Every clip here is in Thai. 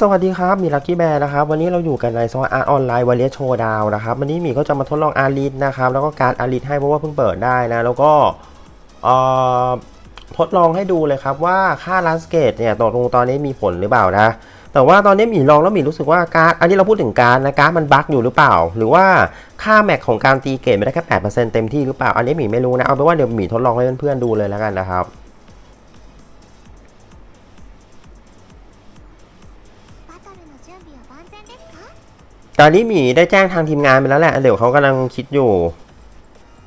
สวัสดีครับ มีลักกี้แบร์นะครับ วันนี้เราอยู่กันในซอยอาร์ออนไลน์วอลเลย์โชว์ดาวนะครับ วันนี้หมีก็จะมาทดลองอาริสนะครับ แล้วก็การอาริสให้เพราะว่าเพิ่งเปิดได้นะ แล้วก็ทดลองให้ดูเลยครับว่าค่าลัสเกตเนี่ยตกลงตอนนี้มีผลหรือเปล่านะ แต่ว่าตอนนี้หมีลองแล้วหมีรู้สึกว่าการอันนี้เราพูดถึงการนะการมันบั๊กอยู่หรือเปล่า หรือว่าค่าแม็กของการตีเกตไม่ได้แค่8%เต็มที่หรือเปล่า อันนี้หมีไม่รู้นะ เอาเป็นว่าเดี๋ยวหมีทดลองให้เพื่อนๆดูเลยแล้วกันนะครับ ตอนนี้หมีได้แจ้งทางทีมงานไปแล้วแหละเดี๋ยวเขากำลังคิดอยู่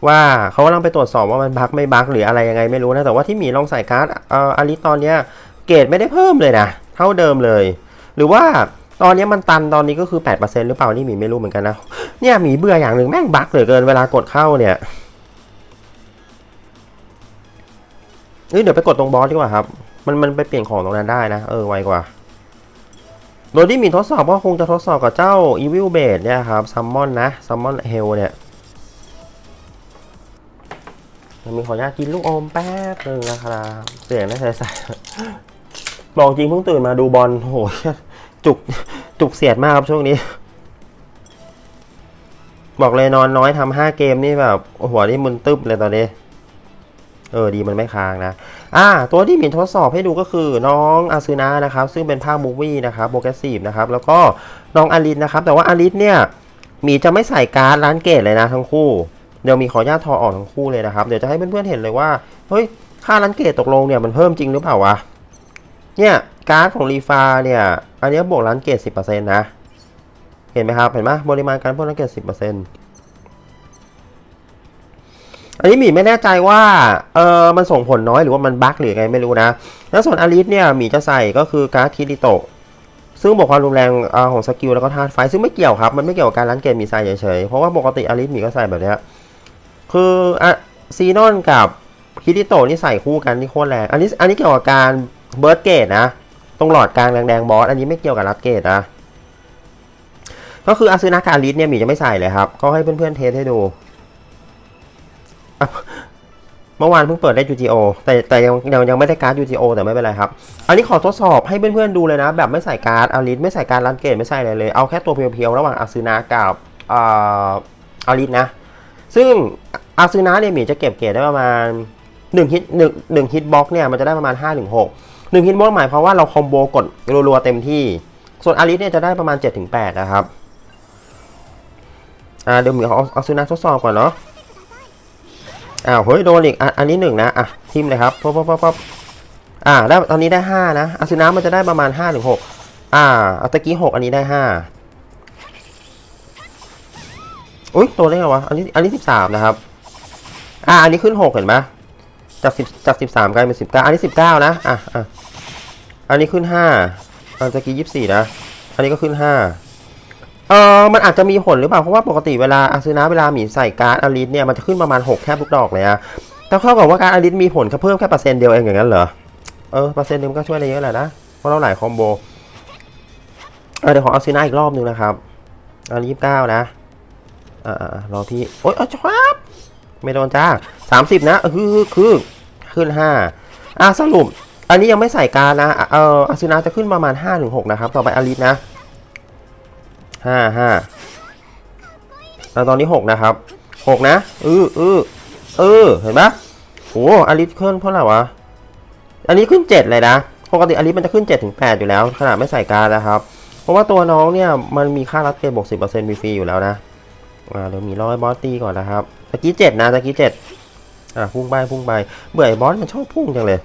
ว่าเขากำลังไปตรวจสอบว่ามันบั๊กไม่บั๊กหรืออะไรยังไงไม่รู้นะแต่ว่าที่หมีลองใส่การ์ดเอ่ออาริตอนเนี้ยเกรดไม่ได้เพิ่มเลยนะเท่าเดิมเลย หรือว่าตอนนี้มันตันตอนนี้ก็คือ 8%หรือเปล่านี่หมีไม่รู้เหมือนกันนะเนี่ยหมีเบื่ออย่างหนึ่งแม่งบั๊กเหลือเกินเวลากดเข้าเนี่ยเอ้ยเดี๋ยวไปกดตรงบอสดีกว่าครับ มันมันไปเปลี่ยนของตรงนั้นได้นะ เออไวกว่า โดยที่มีทดสอบก็คงจะทดสอบกับเจ้า Evil b a d เนี่ยครับซัมมอนนะซัมมอนเฮลเนี่ยมีขออนุญาตกินลูกอมแป๊บนึงนะครับเสียงน่าใสๆบอกจริงเพิ่งตื่นมาดูบอลโหจุกจุกเสียดมากครับช่วงนี้ บอกเลยนอนน้อยทำห้าเกมนี่แบบหัวนี่มึนตึ๊บเลยตอนนี้ เออดีมันไม่ค้างนะ อ่า ตัวที่หมินทดสอบให้ดูก็คือน้องอาซึนะนะครับ ซึ่งเป็นภาคมูวี่นะครับโปรแกรสซีฟนะครับ แล้วก็น้องอาริสนะครับ แต่ว่าอาริสเนี่ยหมีจะไม่ใส่การ์ดร้านเกตเลยนะทั้งคู่ เดี๋ยวมีขออนุญาตทอออกทั้งคู่เลยนะครับ เดี๋ยวจะให้เพื่อนๆเห็นเลยว่า เฮ้ย ค่าร้านเกตตกลงเนี่ยมันเพิ่มจริงหรือเปล่าวะ เนี่ยการ์ดของรีฟาเนี่ย อันนี้บวกร้านเกต10%นต์นะ เห็นไหมครับ เห็นไหมปริมาณการเพิ่มร้านเกต10%อันต์ อันนี้หมีไม่แน่ใจว่าเออมันส่งผลน้อยหรือว่ามันบั๊กหรือไงไม่รู้นะ แล้วส่วนอาริสเนี่ยหมีจะใส่ก็คือการ์ดคิริโตะซึ่งบอกความรุนแรงอของสกิลแล้วก็ธาตุไฟ ซึ่งไม่เกี่ยวครับ มันไม่เกี่ยวกับการล้านเกมมีใส่เฉยๆ เพราะว่าปกติอาริสหมีก็ใส่แบบนี้คืออะซีนอนกับคิริโตนี่ใส่คู่กันนี่โคตรแรงอันนี้อันนี้เกี่ยวกับการเบิร์ดเกตนะ ตรงหลอดกลางแดงๆบอส อันนี้ไม่เกี่ยวกับรัดเกตนะ ก็คืออาซึนากับอาริสเนี่ยหมีจะไม่ใส่เลยครับก็ให้เพื่อนๆเทสให้ดู เมื่อวานเพิ่งเปิดได้ UGO แต่แต่ยังยังยังไม่ได้การ์ด UGO แต่ไม่เป็นไรครับ อันนี้ขอทดสอบให้เพื่อนๆดูเลยนะ แบบไม่ใส่การ์ดอาริสไม่ใส่การ์ดรันเกตไม่ใส่อะไรเลย เอาแค่ตัวเพียวๆ ระหว่างอาซึนากับอาริสนะ ซึ่งอาซึนาเนี่ยมีจะเก็บเกรดได้ประมาณ1ฮิต1 1ฮิตบ็อกเนี่ยมันจะได้ประมาณ5-6 1ฮิตบ็อกหมายความว่าเราคอมโบกดรัวๆเต็มที่ ส่วนอาริสเนี่ยจะได้ประมาณ7-8นะครับอ่าเดี๋ยวมีเอาอาซึนาทดสอบก่อนเนาะ อ้าวเฮ้ยโดนอีกอ,อันนี้หนึ่งนะอะทิมเลยครับป๊บป๊บป๊บป๊บอ่าได้ตอนนี้ได้ห้านะอาซึนะมันจะได้ประมาณห้าถึงหกอ่าเอาตะกี้หกอันนี้ได้ห้าอุ้ยตัวเลขอะไรวะอันนี้อันนี้สิบสามนะครับ อ่าอันนี้ขึ้นหกเห็นไหมจากสิบจากสิบสามกลายเป็นสิบเก้าอันนี้สิบเก้านะอะอะอันนี้ขึ้นห้าอันตะกี้ยี่สิบสี่นะอันนี้ก็ขึ้นห้า เออมันอาจจะมีผลหรือเปล่า เพราะว่าปกติเวลาอาซึนะเวลาหมีใส่การ์ดอาริสเนี่ยมันจะขึ้นประมาณ 6 แค่ทุกดอกเลยอะแต่เท่ากับว่าการ์ดอาริสมีผลแค่เพิ่มแค่เปอร์เซ็นต์เดียวเองอย่างนั้นเหรอ เออเปอร์เซ็นต์นึงก็ช่วยได้เยอะแหละนะ เพราะเราหลายคอมโบ เออเดี๋ยวขออาซึนะอีกรอบนึงนะครับอันยี่สิบเก้านะ อ่ารอพี่ โอ๊ยเอาชับ ไม่โดนจ้าสามสิบนะเออคือคือขึ้นห้าอะสรุป อันนี้ยังไม่ใส่การ์ดนะ เอออาซึนะจะขึ้นประมาณห้าถึงหกนะครับ ต่อไปอาริสนะ ห้าห้าแล้วตอนนี้หกนะครับหกนะเออเออเออเห็นปะโอ้อาริสขึ้นเพราะอะไรวะ อันนี้ขึ้นเจ็ดเลยนะปกติอลิสมันจะขึ้น7ถึง8อยู่แล้ว ขนาดไม่ใส่การนะครับ เพราะว่าตัวน้องเนี่ยมันมีค่ารัดเกรดบวก10%ฟรีอยู่แล้วนะอ่าเดี๋ยวมีร้อยบอสตีก่อนนะครับตะกี้เจ็ดนะตะกี้เจ็ดอะพุ่งไปพุ่งไปเบื่อไอ้บอสมันชอบพุ่งจังเลย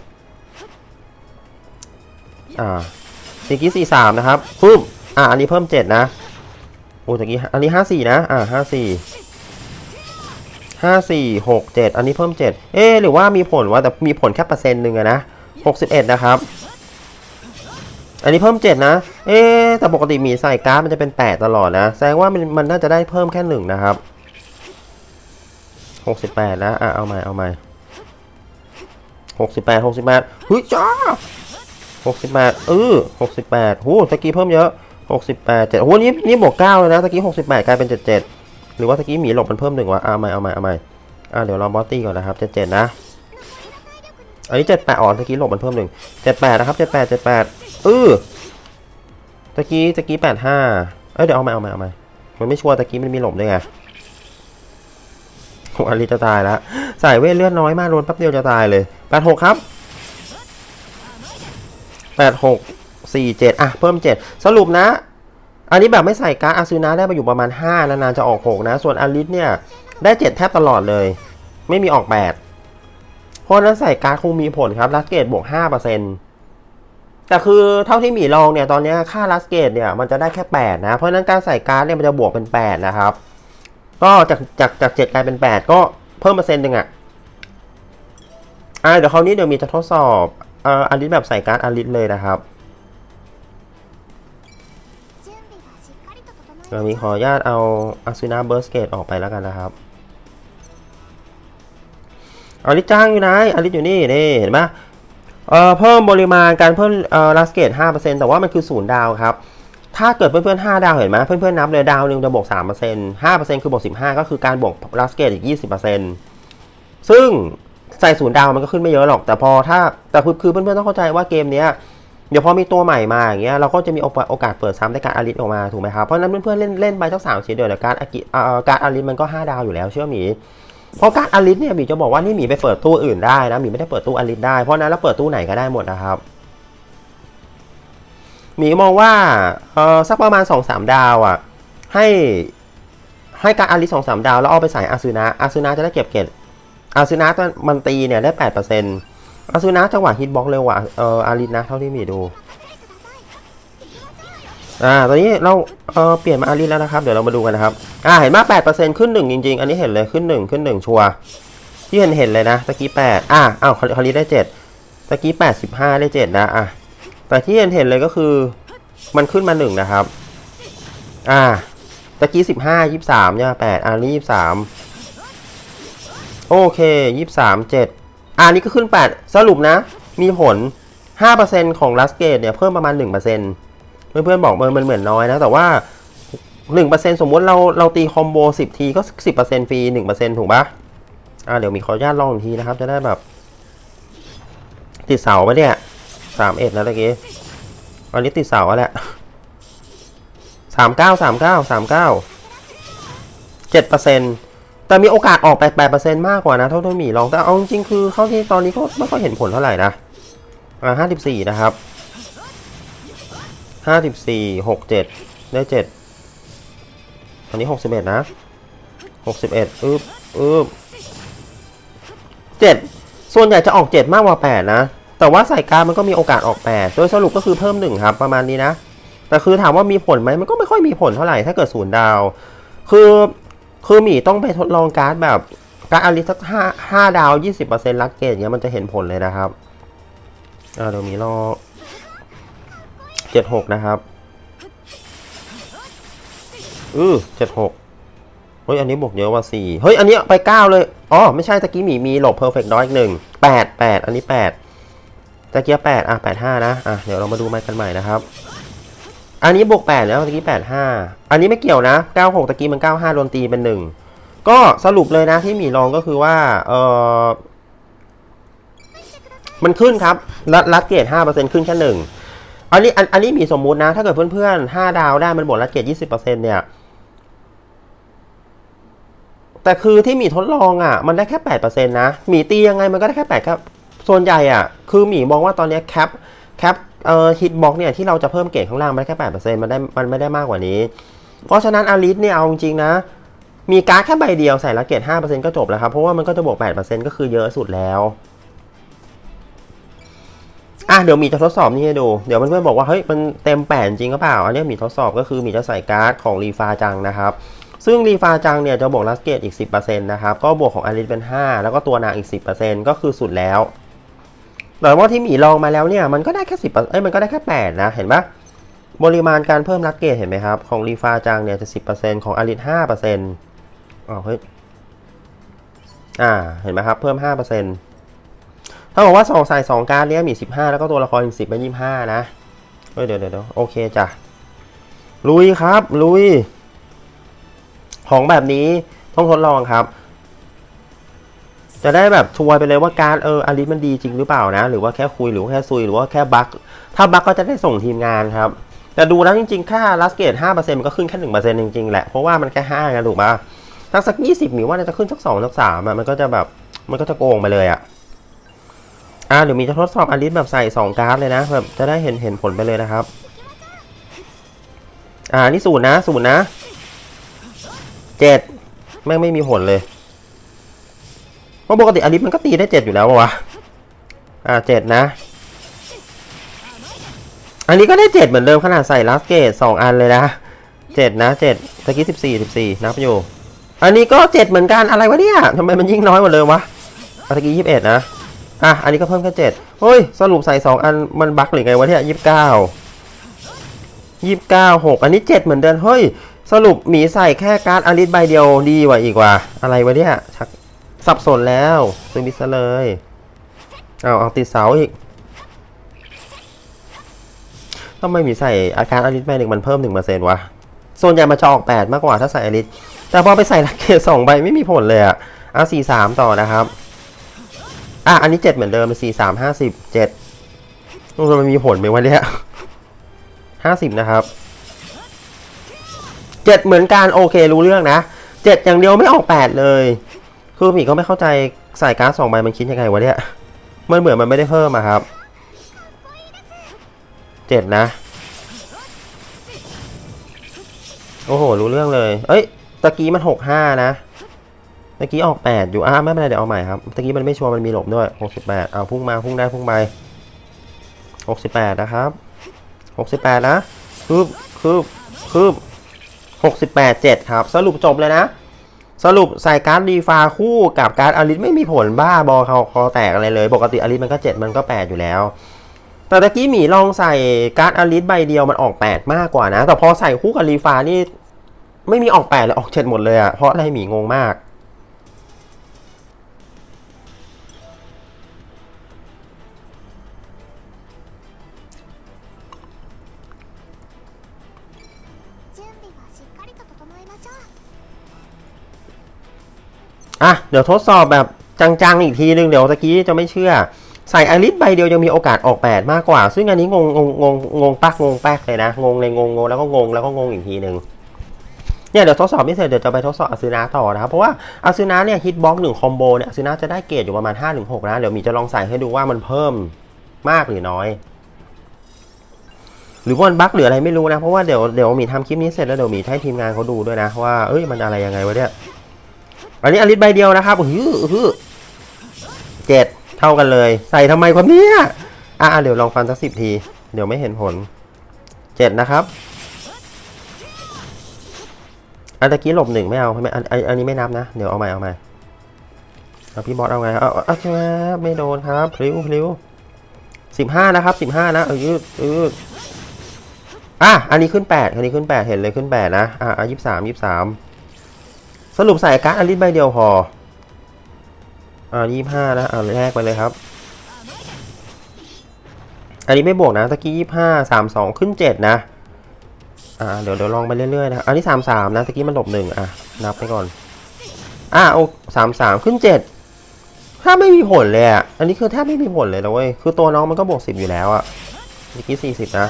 อ่าตะกี้สี่สามนะครับปุ๊บอ่าอันนี้เพิ่มเจ็ดนะ โอ้ตะกี้อันนี้ห้าสี่นะ อ่าห้าสี่ห้าสี่หกเจ็ดอันนี้เพิ่มเจ็ดเอ๊หรือว่ามีผลว่าแต่มีผลแค่เปอร์เซ็นต์หนึ่งอะนะหกสิบเอ็ดนะครับ อันนี้เพิ่มเจ็ดนะ เอ๊แต่ปกติมีใส่การ์ดมันจะเป็นแปดตลอดนะ แสดงว่ามันมันน่าจะได้เพิ่มแค่หนึ่งนะครับหกสิบแปดนะ อะเอาใหม่เอาใหม่หกสิบแปดหกสิบแปดเฮ้ยจ้าหกสิบแปดเออหกสิบแปดหูตะกี้เพิ่มเยอะ หกสิบแปดเจ็ดโอ้นี่นี่บวกเก้าเลยนะตะกี้หกสิบแปดกลายเป็นเจ็ดเจ็ดหรือว่าตะกี้หมีหลบมันเพิ่มหนึ่งวะเอาใหม่เอาใหม่เอาใหม่อะเดี๋ยวรอบอสตี้ก่อนนะครับเจ็ดเจ็ดนะอันนี้เจ็ดแปดอ๋อตะกี้หลบมันเพิ่มหนึ่งเจ็ดแปดนะครับเจ็ดแปดเจ็ดแปดเออตะกี้ตะกี้แปดห้าเอ้ยเดี๋ยวเอาใหม่เอาใหม่เอาใหม่มันไม่ชัวร์ตะกี้มันมีหลบด้วยไงโอ้อลิจะตายแล้วใส่เวทเลือดน้อยมากโดนแป๊บเดียวจะตายเลยแปดหกครับแปดหก สี่เจ็ดอะ เพิ่มเจ็ดสรุปนะ อันนี้แบบไม่ใส่การ์ดอาซูนะได้มาอยู่ประมาณห้านานๆจะออกหกนะ ส่วนอลิสเนี่ยได้เจ็ดแทบตลอดเลย ไม่มีออกแปดเพราะนั้นใส่การ์ดคงมีผลครับลัสเกตบวกห้าเปอร์เซ็นต์แต่คือเท่าที่หมีลองเนี่ยตอนเนี้ยค่าลัสเกตเนี่ยมันจะได้แค่ 8 นะ เพราะนั้นการใส่การ์ดเนี่ยมันจะบวกเป็น 8 นะครับ ก็จากจากจาก7กลายเป็น 8 ก็เพิ่มเปอร์เซ็นต์หนึ่งอะอ่าเดี๋ยวคราวนี้เดี๋ยวมีจะทดสอบอ่ออาริสแบบใส่การ์ดอาริสเลยนะครับ ตอนนี้ขออนุญาตเอาอาซูนาเบอร์สเกตออกไปแล้วกันนะครับอาลิจ้างอยู่ไหนอาลิอยู่นี่นี่เห็นไหมเอ่อเพิ่มปริมาณการเพิ่มเอ่อลัสเกตห้าเปอร์เซ็นต์แต่ว่ามันคือศูนย์ดาวครับ ถ้าเกิดเพื่อนๆห้าดาวเห็นไหมเพื่อนๆนับเลยดาวหนึ่งจะบวกสามเปอร์เซ็นต์ห้าเปอร์เซ็นต์คือบวกสิบห้าก็คือการบวกลัสเกตอีกยี่สิบเปอร์เซ็นต์ซึ่งใส่ศูนย์ดาวมันก็ขึ้นไม่เยอะหรอก แต่พอถ้าแต่คือเพื่อนๆต้องเข้าใจว่าเกมเนี้ย เดี๋ยวพอมีตัวใหม่มาอย่างเงี้ยเราก็จะมีโอกาสเปิดซ้ำในการอาริสออกมาถูกไหมครับเพราะนั้นเพื่อนๆเล่นเล่นไปทั้งสามสี่เดียวการอากิการอาริสมันก็ 5 ดาวอยู่แล้วเชื่อหมีเพราะการอลิสเนี่ยหมีจะบอกว่านี่หมีไปเปิดตู้อื่นได้นะหมีไม่ได้เปิดตู้อลิสได้เพราะนั้นแล้วเปิดตู้ไหนก็ได้หมดนะครับหมีมองว่าเออสักประมาณ2อสดาวอะให้ให้การอลิสสองสามดาวแล้วเอาไปใส่อาซูนะอาซูนะจะได้เก็บเกรดอาซูนะมันตีเนี่ยได้แปดเปอร์เซ็นต์ อาซูนะจังหวะฮิตบล็อกเร็วกว่าเอออาริสนะเท่าที่มีดู อ่า ตอนนี้เราเออเปลี่ยนมาอาริสแล้วนะครับ เดี๋ยวเรามาดูกันนะครับ อ่า เห็นมา8%ขึ้นหนึ่งจริงๆ อันนี้เห็นเลยขึ้นหนึ่งขึ้นหนึ่งชัวที่เห็นเห็นเลยนะ ตะกี้แปดอ่าอ้าวคาวนี้ได้เจ็ดตะกี้แปดสิบห้าได้เจ็ดนะ อะ แต่ที่เห็นเห็นเลยก็คือ มันขึ้นมาหนึ่งนะครับ อ่า ตะกี้สิบห้ายี่สามเนี่ยแปดอันนี้ยี่สามโอเคยี่สามเจ็ด อ่านี้ก็ขึ้นแปดสรุปนะ มีผลห้าเปอร์เซ็นต์ของลัสเกตเนี่ย เพิ่มประมาณหนึ่งเปอร์เซ็นต์เพื่อนๆบอกมันเหมือนน้อยนะ แต่ว่าหนึ่งเปอร์เซ็นสมมติเราเราตีคอมโบสิบทีก็สิบเปอร์เซ็นฟรีหนึ่งเปอร์เซ็นถูกปะอ่าเดี๋ยวมีขออนุญาตลองอีกทีนะครับ จะได้แบบ ติดเสาไปเนี่ยสามเอ็ดนะตะกี้อันนี้ติดเสาแล้วแหละสามเก้าสามเก้าสามเก้าเจ็ดเปอร์เซ็น แต่มีโอกาสออกแปดแปดเปอร์เซ็นมากกว่านะเท่าที่มีลองแต่เอาจริงๆคือเข้าที่ตอนนี้ก็ไม่ค่อยเห็นผลเท่าไหร่นะอ่าห้าสิบสี่นะครับห้าสิบสี่หกเจ็ดได้เจ็ดอันนี้หกสิบเอ็ดนะหกสิบเอ็ดอึบอึบเจ็ดส่วนใหญ่จะออกเจ็ดมากกว่าแปดนะ แต่ว่าใส่การดมันก็มีโอกาสออกแปดโดยสรุปก็คือเพิ่มหนึ่งครับประมาณนี้นะแต่คือถามว่ามีผลไหมมันก็ไม่ค่อยมีผลเท่าไหร่ถ้าเกิดศูนย์ดาว คือ คือหมีต้องไปทดลองการ์ดแบบการดอาริสักห้าห้าดาวยี่สิบเปอร์เซ็นต์ลักเกตเนี้ยมันจะเห็นผลเลยนะครับอ่าเดี๋ยวมีรอเจ็ดหกนะครับอือเจ็ดหกเฮ้ยอันนี้บวกเยอะกว่าสี่เฮ้ยอันนี้ไปเก้าเลยอ๋อไม่ใช่ตะกี้หมีมีหลบเพอร์เฟกต์น้อยอีกหนึ่งแปดแปดอันนี้แปดตะเกี้แปดอะแปดห้านะอะเดี๋ยวเรามาดูไมค์กันใหม่นะครับ อันนี้บวกแปดแล้วตะกี้แปดห้าอันนี้ไม่เกี่ยวนะเก้าหกตะกี้มันเก้าห้าโดนตีเป็นหนึ่งก็สรุปเลยนะที่หมีลองก็คือว่าเออมันขึ้นครับรัดรัดเกรดห้าเปอร์เซ็นขึ้นแค่หนึ่งอันนี้อันอันนี้มีสมมุตินะ ถ้าเกิดเพื่อนๆห้าดาวได้มันบวกลัดเกรดยี่สิบเปอร์เซ็นเนี่ยแต่คือที่หมีทดลองอะมันได้แค่แปดเปอร์เซ็นนะหมีตียังไงมันก็ได้แค่แปดครับส่วนใหญ่อะ คือหมีมองว่าตอนเนี้ยแคปแคป เอ่อฮิตบ็อกเนี่ยที่เราจะเพิ่มเกรดข้างล่างมันแค่แปดเปอร์เซ็นต์มันได้มันไม่ได้มากกว่านี้ เพราะฉะนั้นอาริสเนี่ยเอาจริงๆนะ มีการ์ดแค่ใบเดียวใส่ละเกรดห้าเปอร์เซ็นต5%ก็จบแล้วครับ เพราะว่ามันก็จะบวก8%ก็คือเยอะสุดแล้วอะเดี๋ยวมีจะทดสอบนี่ให้ดู เดี๋ยวเพื่อนๆบอกว่าเฮ้ยมันเต็ม8จริงก็เปล่า อันนี้มีทดสอบก็คือมีจะใส่การ์ดของรีฟาจังนะครับ ซึ่งรีฟาจังเนี่ยจะบวกลัสเกตอีก 10%นะครับ ก็บวกของอาริสเป็น 5 แล้วก็ตัวนางอีก 10%ก็คือสุดแล้ว แต่ว่าที่หมีลองมาแล้วเนี่ยมันก็ได้แค่10%เอ้ยมันก็ได้แค่8นะเห็นปะปริมาณการเพิ่มลัสเกตเห็นไหมครับ ของรีฟาจังเนี่ยจะ10%ของอาริส5%อ๋อเฮ้ยอ่าเห็นไหมครับ เพิ่ม5%ถ้าบอกว่าสองใส่สองการเนี้ยมี15แล้วก็ตัวละครอีก10เป็น25นะเฮ้ยเดี๋ยวเดี๋ยวเดี๋ยวโอเคจ้ะลุยครับ ลุย ของแบบนี้ต้องทดลองครับ จะได้แบบชัวร์ไปเลยว่าการเอออาริสมันดีจริงหรือเปล่านะ หรือว่าแค่คุยหรือว่าแค่ซุยหรือว่าแค่บั๊กถ้าบั๊กก็จะได้ส่งทีมงานครับ แต่ดูแล้วจริงๆ ค่าลัสเกต5%มันก็ขึ้นแค่1%จริงๆ แหละ เพราะว่ามันแค่5กันถูกปะถ้าสัก20หมีว่าน่าจะขึ้นสัก2สัก3อะมันก็จะแบบมันก็จะโกงไปเลยอะอ่าเดี๋ยวมีจะทดสอบอาริสแบบใส่2การ์ดเลยนะแบบจะได้เห็นเห็นผลไปเลยนะครับ อ่านี่ศูนย์นะศูนย์นะเจ็ดแม่งไม่มีผลเลย ราะปกติอาริสมันก็ตีได้เจ็ดอยู่แล้ววะอ่าเจ็ดนะ อันนี้ก็ได้เจ็ดเหมือนเดิมขนาดใส่ลัสเกตสองอันเลยนะเจ็ดนะเจ็ดตะกี้สิบสี่สิบสี่นับอยู่ อันนี้ก็เจ็ดเหมือนกันอะไรวะเนี่ยทำไมมันยิ่งน้อยกว่าเดิมวะตะกี้ยี่สิบเอ็ดนะอะอันนี้ก็เพิ่มแค่เจ็ดเฮ้ยสรุปใส่สองอันมันบั๊กหรือไงวะเนี่ยยี่สิบเก้ายี่สิบเก้าหกอันนี้เจ็ดเหมือนเดิมเฮ้ยสรุปหมีใส่แค่การ์ดอาริสใบเดียวดีกว่าอีกว่า อะไรวะเนี่ยชัก สับสนแล้วซื้อมิสซะเลยเอาเอาติดเสาอีกทำไมมีใส่อาการอาริสใบหนึ่งมันเพิ่มหนึ่งเปอร์เซ็นต์วะ ส่วนใหญ่มันจะออกแปดมากกว่าถ้าใส่อาริสแต่พอไปใส่ลักเกตสองใบไม่มีผลเลยอะเอาสี่สามต่อนะครับ อะ อันนี้เจ็ดเหมือนเดิมสี่สามห้าสิบเจ็ดมันมีผลไหมวะเนี่ยห้าสิบนะครับเจ็ดเหมือนกันโอเครู้เรื่องนะเจ็ดอย่างเดียวไม่ออกแปดเลย คือหมีก็ไม่เข้าใจใส่การ์ดสองใบมันคิดยังไงวะเนี่ย มันเหมือนมันไม่ได้เพิ่มอะครับเจ็ดนะ โอ้โห รู้เรื่องเลย เอ้ย ตะกี้มันหกห้านะตะกี้ออกแปดอยู่อะไม่เป็นไรเดี๋ยวเอาใหม่ครับ ตะกี้มันไม่ชัวร์มันมีหลบด้วยหกสิบแปดเอาพุ่งมาพุ่งได้พุ่งไปหกสิบแปดนะครับหกสิบแปดนะคืบคืบคืบหกสิบแปดเจ็ดครับ สรุปจบเลยนะ สรุปใส่การ์ดดีฟาคู่กับการ์ดอลิสไม่มีผลบ้าบอเขาคอแตกอะไรเลย ปกติอลิสมันก็เจ็ดมันก็แปดอยู่แล้ว แต่ตะกี้หมีลองใส่การ์ดอลิสใบเดียวมันออกแปดมากกว่านะ แต่พอใส่คู่กับรีฟานี่ไม่มีออกแปดเลยออกเจ็ดหมดเลยอะเพราะอะไรหมีงงมาก อะเดี๋ยวทดสอบแบบจังๆอีกทีนึงเดี๋ยวตะกี้จะไม่เชื่อ ใส่อลิสใบเดียวยังมีโอกาสออก8มากกว่า ซึ่งอันนี้งงงงงงงปักงงแป๊กเลยนะงงเลยงงงงแล้วก็งงแล้วก็งงอีกทีหนึ่งเนี่ยเดี๋ยวทดสอบไม่เสร็จเดี๋ยวจะไปทดสอบอาซูนาต่อนะครับ เพราะว่าอาซูนาเนี่ยฮิตบ็อกหนึ่งคอมโบเนี่ยอาซูนาจะได้เกรดอยู่ประมาณ5-6นะเดี๋ยวมีจะลองใส่ให้ดูว่ามันเพิ่มมากหรือน้อย หรือว่ามันบั๊กหรืออะไรไม่รู้นะ เพราะว่าเดี๋ยวเดี๋ยวมีทำคลิปนี้เสร็จแล้วเดี๋ยวมีให้ทีมงานเขาดูด้วยนะว่าเอ้ยมันอะไรยังไงวะเนี่ย อันนี้อลิสใบเดียวนะครับฮือฮือเจ็ดเท่ากันเลย ใส่ทำไมครับเนี่ยอะเดี๋ยวลองฟันสักสิบที เดี๋ยวไม่เห็นผลเจ็ดนะครับ อันตะกี้หลบหนึ่งไม่เอาไม่อันอันอันนี้ไม่นับนะ เดี๋ยวเอาใหม่เอาใหม่เอาพี่บอสเอาไงเอาเอาใช่ไหมไม่โดนครับพลิ้วพลิ้วสิบห้านะครับสิบห้านะเออยืดยืดอะอันนี้ขึ้นแปดอันนี้ขึ้นแปดเห็นเลยขึ้นแปดนะอะอะยี่สิบสามยี่สิบสาม สรุปใส่การ์ดอลิสใบเดียวพอ อ่ายี่ห้านะอ่าแรกไปเลยครับ อันนี้ไม่บวกนะตะกี้ยี่ห้าสามสองขึ้นเจ็ดนะ อ่าเดี๋ยวเดี๋ยวลองไปเรื่อยๆนะ อันนี้สามสามนะตะกี้มันหลบหนึ่งอะนับไปก่อน อ่าโอ้สามสามขึ้นเจ็ดถ้าไม่มีผลเลยอะ อันนี้คือแทบไม่มีผลเลยนะเว้ย คือตัวน้องมันก็บวกสิบอยู่แล้วอะตะกี้สี่สิบนะ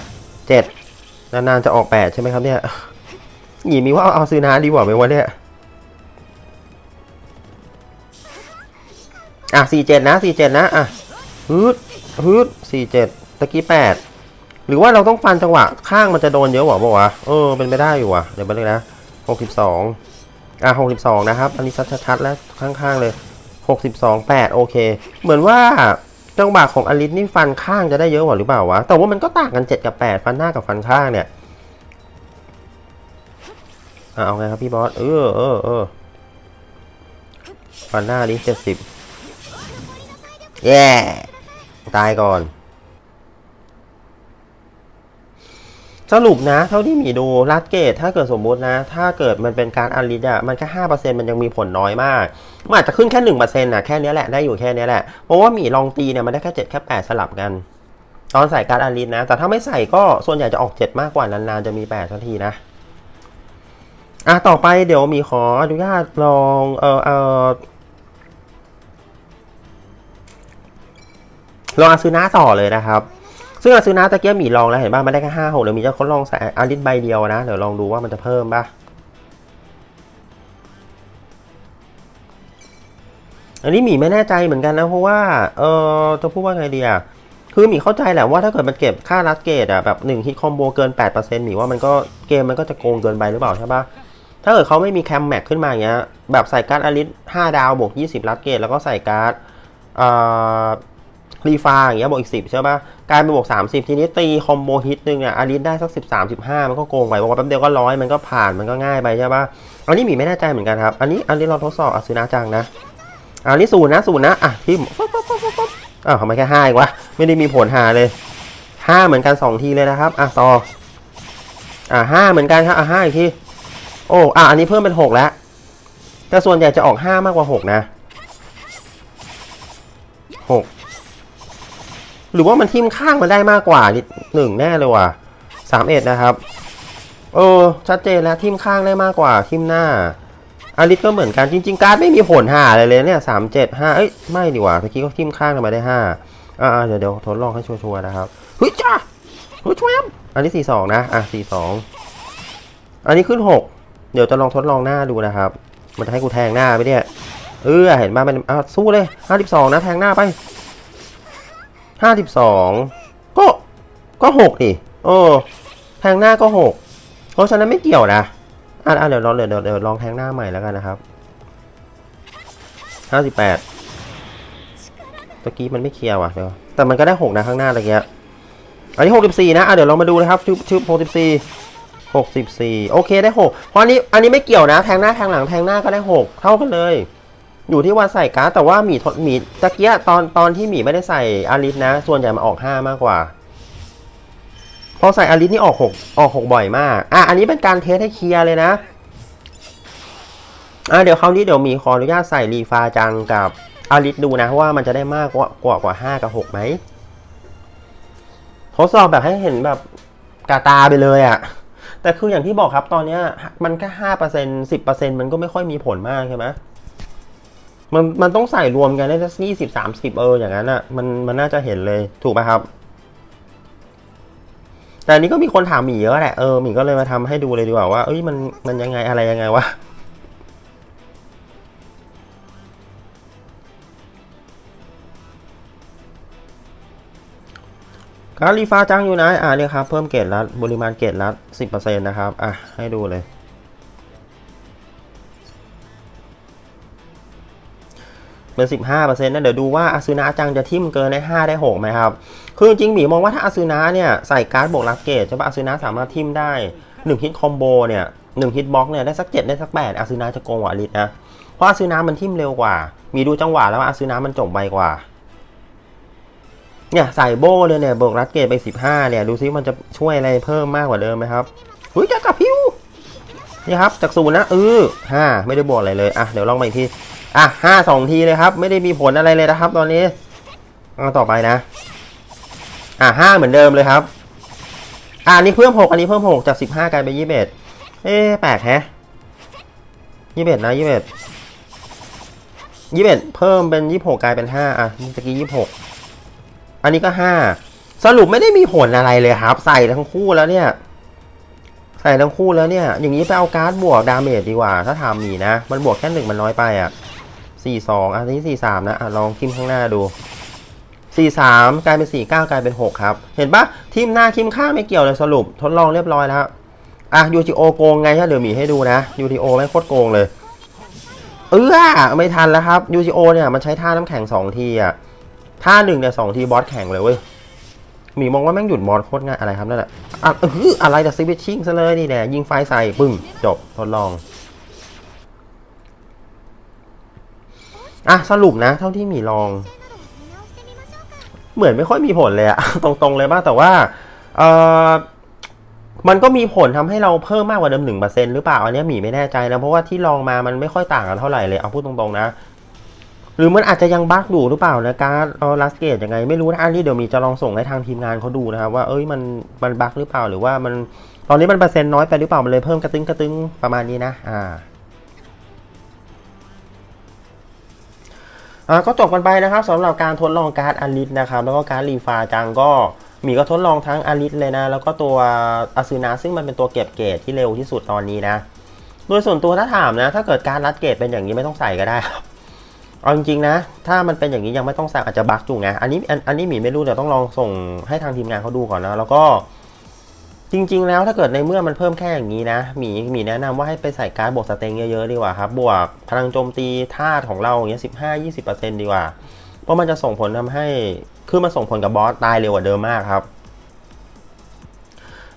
เจ็ดนานๆจะออกแปดใช่ไหมครับเนี่ยหยีมีว่าเอาซื้อนาดีกว่าไหมวะเนี่ย อะสี่เจ็ดนะสี่เจ็ดนะอะฮึดฮึดสี่เจ็ดตะกี้แปดหรือว่าเราต้องฟันจังหวะข้างมันจะโดนเยอะกว่าปะวะเออเป็นไปได้อยู่ว่ะเดี๋ยวไปเลยนะหกสิบสองอะหกสิบสองนะครับอันนี้ชัดๆแล้วข้างๆเลยหกสิบสองแปดโอเค เหมือนว่าจังหวะของอลิสนี่ฟันข้างจะได้เยอะกว่าหรือเปล่าวะแต่ว่ามันก็ต่างกันเจ็ดกับแปดฟันหน้ากับฟันข้างเนี่ยอะเอาไงครับพี่บอสเออเออเออฟันหน้านี้เจ็ดสิบ แย่ ตายก่อน สรุปนะ เท่าที่มีดูลัดเกต ถ้าเกิดสมมุตินะ ถ้าเกิดมันเป็นการอันลิดอะมันแค่ห้าเปอร์เซ็นต์มันยังมีผลน้อยมาก มันอาจจะขึ้นแค่หนึ่งเปอร์เซ็นต์อะแค่เนี้ยแหละ ได้อยู่แค่เนี้ยแหละ เพราะว่ามีลองตีเนี่ยมันได้แค่เจ็ดแค่แปดสลับกัน ตอนใส่การอันลิดนะ แต่ถ้าไม่ใส่ก็ส่วนใหญ่จะออกเจ็ดมากกว่านานๆจะมีแปดทันทีนะอะต่อไปเดี๋ยวมีขออนุญาตลองเออเออ ลองอาซูนะต่อเลยนะครับ ซึ่งอาซูนะตะเกียบหมีลองแล้วเห็นป่ะมันได้แค่ห้าหกเดี๋ยวมีจะทดลองใส่อาริสใบเดียวนะ เดี๋ยวลองดูว่ามันจะเพิ่มป่ะอันนี้หมีไม่แน่ใจเหมือนกันนะเพราะว่าเออจะพูดว่าไงดีอะคือหมีเข้าใจแหละว่าถ้าเกิดมันเก็บค่ารัดเกตอะแบบหนึ่งฮิตคอมโบเกิน 8%หมีว่ามันก็เกมมันก็จะโกงเกินไปหรือเปล่าใช่ปะถ้าเกิดเขาไม่มีแคมแม็กขึ้นมาอย่างเงี้ยแบบใส่การ์ดอาริส5ดาวบวก 20 รัดเกตแล้วก็ใส่การ์ด รีฟาอย่างเงี้ยบวกอีกสิบใช่ป่ะกลายเป็นบวกสามสิบทีนี้ตีคอมโบฮิตหนึ่งอะอาริสได้สักสิบสามสิบห้ามันก็โกงไปบอกว่าแป๊บเดียวก็ร้อยมันก็ผ่านมันก็ง่ายไปใช่ป่ะอันนี้มีไม่แน่ใจเหมือนกันครับ อันนี้อันนี้เราทดสอบอาซูนะจังนะอันนี้ศูนย์นะศูนย์นะอะทิมอ้าวทำไมแค่ห้าอีกวะไม่ได้มีผลหาเลยห้าเหมือนกันสองทีเลยนะครับอะต่ออะห้าเหมือนกันครับอะห้าอีกทีโอ้อะอันนี้เพิ่มเป็นหกแล้วแต่ส่วนใหญ่จะออกห้ามากกว่าหกนะหก หรือว่ามันทิมข้างมันได้มากกว่านิดหนึ่งแน่เลยว่ะสามเอ็ดนะครับเออชัดเจนแล้วทิมข้างได้มากกว่าทิมหน้าอาริสก็เหมือนกันจริง ๆ การ์ดไม่มีผลหาอะไรเลยเนี่ยสามเจ็ดห้าเอ้ยไม่ดีกว่าเมื่อกี้ก็ทิมข้างทำไมได้ห้าอ่าเดี๋ยวเดี๋ยวทดลองให้ชัวร์ๆนะครับเฮ้ยจ้าเฮ้ยช่วยอันนี้สี่สองนะอะสี่สองอันนี้ขึ้นหกเดี๋ยวจะลองทดลองหน้าดูนะครับ มันจะให้กูแทงหน้าไหมเนี่ยเออเห็นป่ะมันอะสู้เลยห้าสิบสองนะแทงหน้าไป ห้าสิบสองก็ก็หกดิโอ้แทงหน้าก็หกเพราะฉะนั้นไม่เกี่ยวนะอะเดี๋ยวลองเดี๋ยวเดี๋ยวลองแทงหน้าใหม่แล้วกันนะครับห้าสิบแปดตะกี้มันไม่เคลียร์ว่ะเดี๋ยวแต่มันก็ได้หกนะข้างหน้าตะกี้อันนี้หกสิบสี่นะอะเดี๋ยวลองมาดูนะครับชุบชุบหกสิบสี่หกสิบสี่โอเคได้หกเพราะอันนี้อันนี้ไม่เกี่ยวนะ แทงหน้าแทงหลังแทงหน้าก็ได้หกเท่ากันเลย อยู่ที่วันใส่การ์ดแต่ว่าหมีทดหมีตะเกียตอนตอนที่หมีไม่ได้ใส่อาริสนะ ส่วนใหญ่มาออกห้ามากกว่า พอใส่อาริสนี่ออกหกออกหกบ่อยมาก อะ อันนี้เป็นการเทสให้เคลียร์เลยนะ อะเดี๋ยวคราวนี้เดี๋ยวมีขออนุญาตใส่รีฟาจังกับอาริสดูนะว่ามันจะได้มากกว่ากว่ากว่าห้ากับหกไหมทดสอบแบบให้เห็นแบบกาตาไปเลยอะ่ะแต่คืออย่างที่บอกครับตอนเนี้ยมันแค่ห้าเปอร์เซ็นสิบเปอร์เซ็นมันก็ไม่ค่อยมีผลมากใช่ไหม มันมันต้องใส่รวมกันได้สักยี่สิบสามสิบเอออย่างนั้นอะมันมันน่าจะเห็นเลยถูกไหมครับ แต่นี้ก็มีคนถามหมีเยอะแหละเออหมีก็เลยมาทำให้ดูเลยดีกว่าว่าเอ้ยมันมันยังไงอะไรยังไงวะการรีฟ้าจังอยู่นะ อ่าเนี่ยครับ เพิ่มเกรดละปริมาณเกรดละสิบเปอร์เซ็นต์นะครับ อะ ให้ดูเลย เป็น 15เปอร์เซ็นะเดี๋ยวดูว่าอาซูนะจังจะทิมเกินได้5ได้6ไหมครับ คือจริงหมีมองว่าถ้าอาซูนะเนี่ยใส่การ์ดบวกลักเกตใช่ปะอาซูนะสามารถทิมได้ 1 ฮิตคอมโบเนี่ย1ฮิตบล็อกเนี่ยได้สัก 7 ได้สัก 8อาซูนะจะโกงกว่าลิสนะ เพราะอาซูนะมันทิมเร็วกว่า มีดูจังหวะแล้วว่าอาซูนะมันจบไวกว่าเนี่ยใส่โบเลยเนี่ยบวกลักเกตไป 15เนี่ยดูซิมันจะช่วยอะไรเพิ่มมากกว่าเดิมไหมครับอุ้ยจะกลับพิวนี่ครับจากศูนย์นะเออห้าไม่ได้บวกอะไรเลยอะเดี๋ยวลองมาอีกที อะห้าสองทีเลยครับ ไม่ได้มีผลอะไรเลยนะครับ ตอนนี้เอาต่อไปนะ อะห้าเหมือนเดิมเลยครับ อะนนี้เพิ่มหกอันนี้เพิ่มหกจากสิบห้ากลายเป็นยี่สิบเอ็ดเอ๊ะแปลกแฮะยี่สิบเอ็ดนะยี่สิบเอ็ดยี่สิบเอ็ดเพิ่มเป็นยี่สิบหกกลายเป็นห้าอะเมื่อกี้ยี่สิบหกอันนี้ก็ห้าสรุปไม่ได้มีผลอะไรเลยครับ ใส่ทั้งคู่แล้วเนี่ย ใส่ทั้งคู่แล้วเนี่ย อย่างนี้ไปเอาการ์ดบวกดาเมจดีกว่า ถ้าทำมีนะ มันบวกแค่หนึ่งมันน้อยไปอะ สี่สองอันนี้สี่สามนะอะลองทิมข้างหน้าดู43กลายเป็น49กลายเป็น6ครับ เห็นปะทีมหน้าทีมข้างไม่เกี่ยวเลยสรุป ทดลองเรียบร้อยแล้วอะยูทีโอโกงไงถ้าเดี๋ยวหมีให้ดูนะยูทีโอไม่งโคตรโกงเลย เออไม่ทันแล้วครับยูทีโอเนี่ยมันใช้ท่าน้ำแข็ง2ทีอะท่าหนึ่งเนี่ยสองทีบอสแข่งเลยเว้ยหมีมองว่าแม่งหยุดบอสโคตรง่ายอะไรครับนั่นแหละอะเอออะไรแต่ซิวิชิ่งซะเลยนี่แหละยิงไฟใส่ปึ้งจบทดลอง อะสรุปนะ เท่าที่มีลอง เหมือนไม่ค่อยมีผลเลยอะตรงๆเลยบ้างแต่ว่าเออมันก็มีผลทำให้เราเพิ่มมากกว่าเดิมหนึ่งเปอร์เซ็นหรือเปล่าอันนี้มีไม่แน่ใจนะ เพราะว่าที่ลองมามันไม่ค่อยต่างกันเท่าไหร่เลยเอาพูดตรงๆนะ หรือมันอาจจะยังบั๊กอยู่หรือเปล่านะการอลัสเกตยังไงไม่รู้นะอันนี้เดี๋ยวมีจะลองส่งให้ทางทีมงานเขาดูนะครับว่าเอ้ยมันมันบั๊กหรือเปล่าหรือว่ามันตอนนี้มันเปอร์เซ็นต์น้อยไปหรือเปล่ามันเลยเพิ่มกระตึงกระตึงประมาณนี้นะอ่า อ่าก็จบกันไปนะครับสำหรับการทดลองการ์ดอลิสนะครับแล้วก็การ์ดรีฟาจังก็หมีก็ทดลองทั้งอลิสเลยนะแล้วก็ตัวอาซูนาซึ่งมันเป็นตัวเก็บเกรดที่เร็วที่สุดตอนนี้นะ โดยส่วนตัวถ้าถามนะ ถ้าเกิดการรัดเกรดเป็นอย่างนี้ไม่ต้องใส่ก็ได้ครับเอาจริงๆนะ ถ้ามันเป็นอย่างนี้ยังไม่ต้องใส่อาจจะบั๊กอยู่ไงอันนี้อันนี้หมีไม่รู้เดี๋ยวต้องลองส่งให้ทางทีมงานเขาดูก่อนนะ แล้วก็ จริง ๆ แล้วถ้าเกิดในเมื่อมันเพิ่มแค่อย่างนี้นะหมีหมีแนะนำว่าให้ไปใส่การ์ดบวกสเต็งเยอะๆดีกว่าครับ บวกพลังโจมตีธาตุของเราอย่างเงี้ยสิบห้ายี่สิบเปอร์เซ็นต์ดีกว่า เพราะมันจะส่งผลทำให้คือมันส่งผลกับบอสตายเร็วกว่าเดิมมากครับ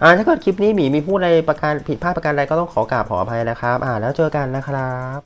อ่าถ้าเกิดคลิปนี้หมีมีพูดอะไรประการผิดพลาดประการใดก็ต้องขอกราบขออภัยนะครับ อ่าแล้วเจอกันนะครับ